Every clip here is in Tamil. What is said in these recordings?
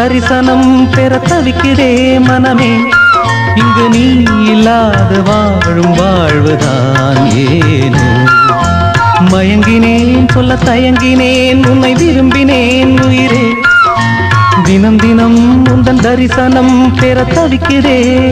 தரிசனம் பெற தவிக்கிறே மனமே. இங்கு நீ இல்லாத வாழும் வாழ்வுதான் ஏனோ. மயங்கினேன் சொல்ல தயங்கினேன் உன்னை விரும்பினேன் உயிரே. தினம் தினம் உந்தன் தரிசனம் பெற தவிக்கிறேன்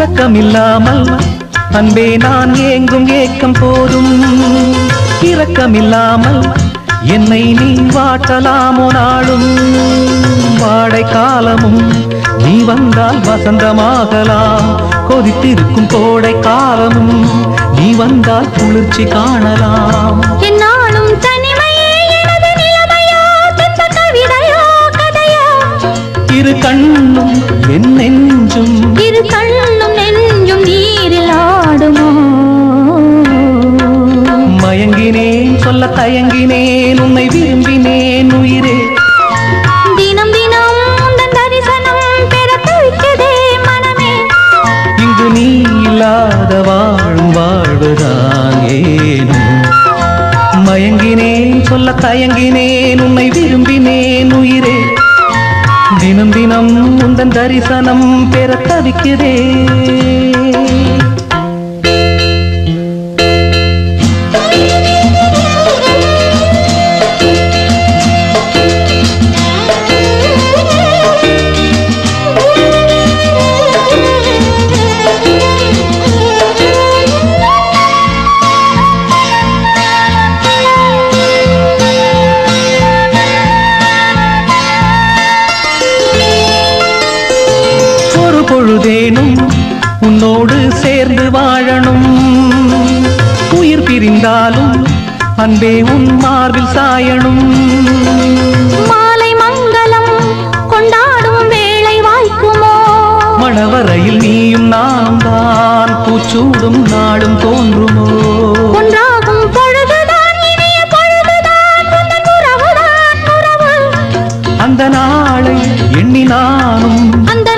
உறக்கமில்லாமல் அன்பே நான் ஏங்கும் ஏக்கம் போதும். இரக்கமில்லாமல் என்னை நீ வாட்டலாமோ நாளும். வாடை காலமும் நீ வந்தால் வசந்தமாகலாம். கொதித்திருக்கும் கோடை காலமும் நீ வந்தால் குளிர்ச்சி காணலாம். என்னாலும் இரு கண்ணும் என் தயங்கினேன் உன்னை விரும்பினேன் உயிரே. தினம் தினம் உந்தன் தரிசனம் பெற தவிக்கிறேன் வாழணும். உயிர் பிரிந்தாலும் அன்பே உன் மார்பில் சாயணும். மாலை மங்களம் கொண்டாடும் வேளை வாய்க்குமோ? மணவரையில் நீயும் நானும் தான் பூச்சூடும் நாடும் தோன்றுமோ? ஒன்றாகும் அந்த நாளை எண்ணி நானும் அந்த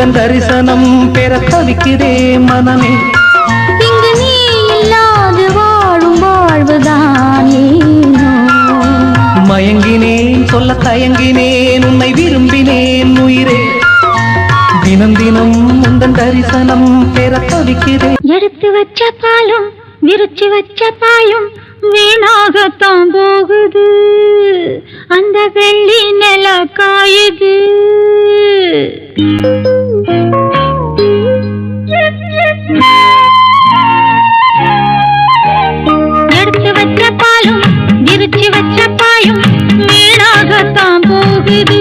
உந்தன் தரிசனம் பெற தவிக்கிறே மனமே. இங்கு நீ இல்லாது வாழும் வாழ்வுதான் மயங்கினேன் சொல்ல தயங்கினேன் உன்னை விரும்பினேன் உயிரே. தினம் தினம் உந்தன் தரிசனம் பெற தவிக்கிறேன் எடுத்து வச்ச பாலும் விரிச்சு வச்ச பாயும் வீணாகத்தான் போகுது. அந்த வெள்ளி நில காயுது எடுத்து வச்ச பாலும் விரிச்சு வச்ச பாயும் வீணாகத்தான் போகுது.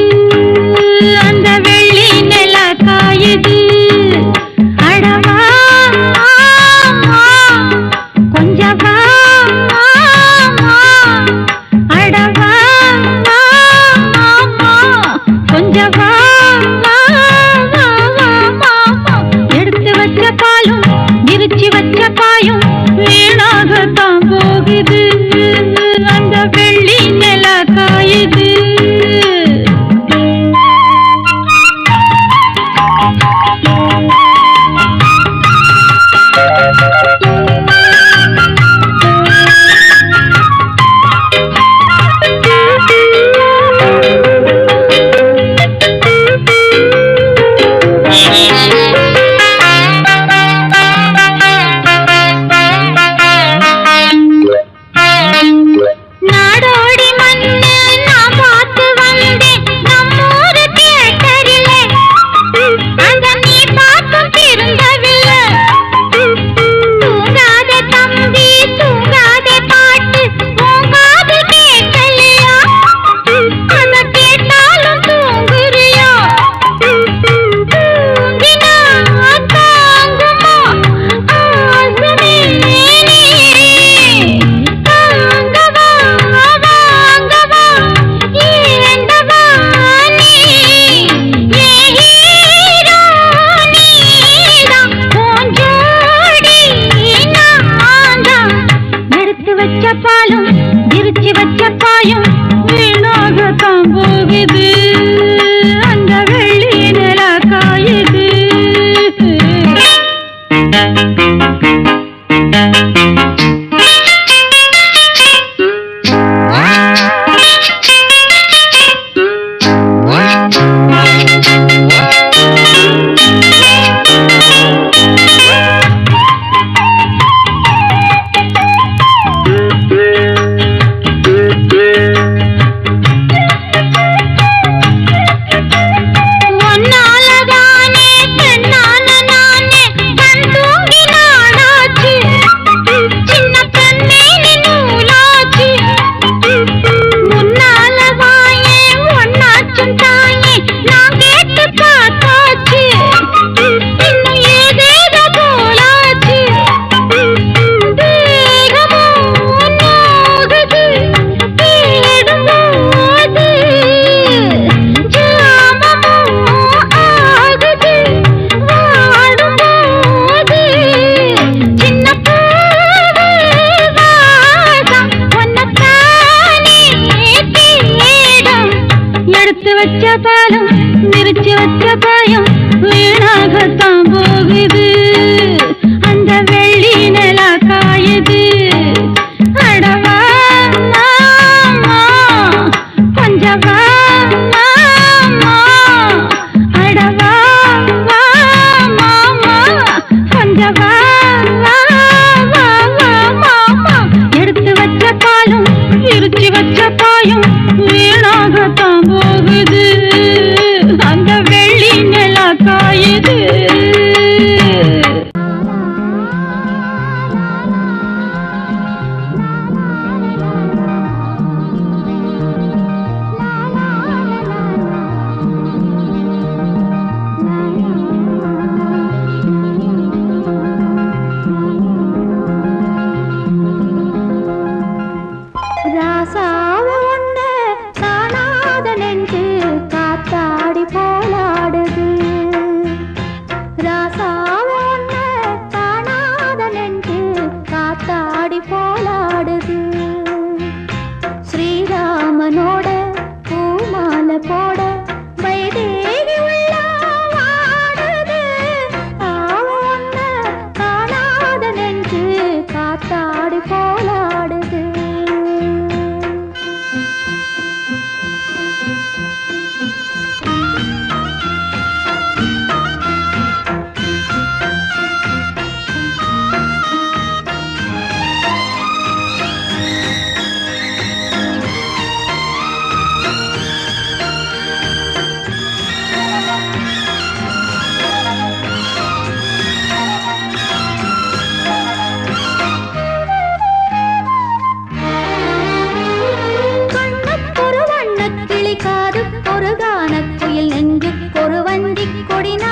பாயும் காது ஒரு குயில் நெஞ்சு ஒரு வஞ்சி கொடினா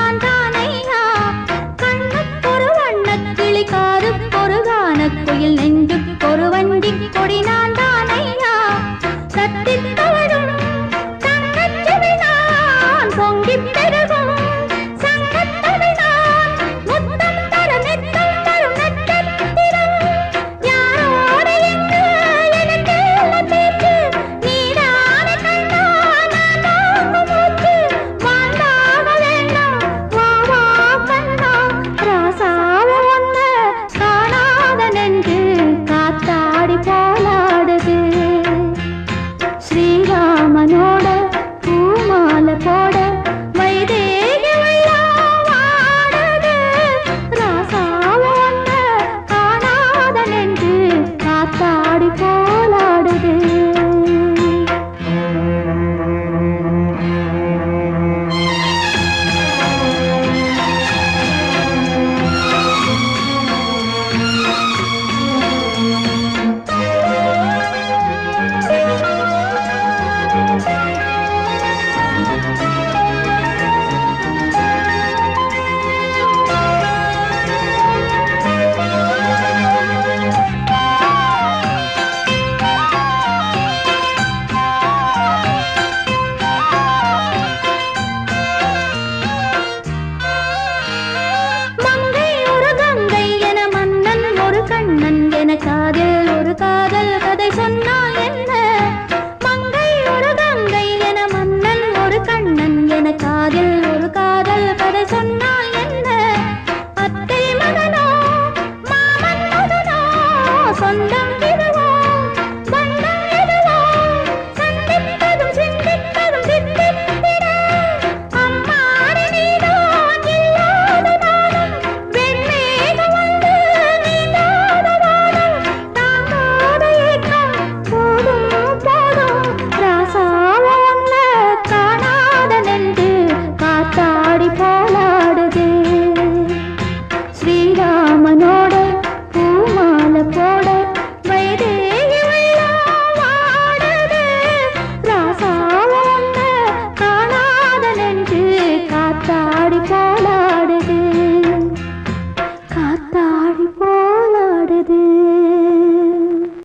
சொந்தம்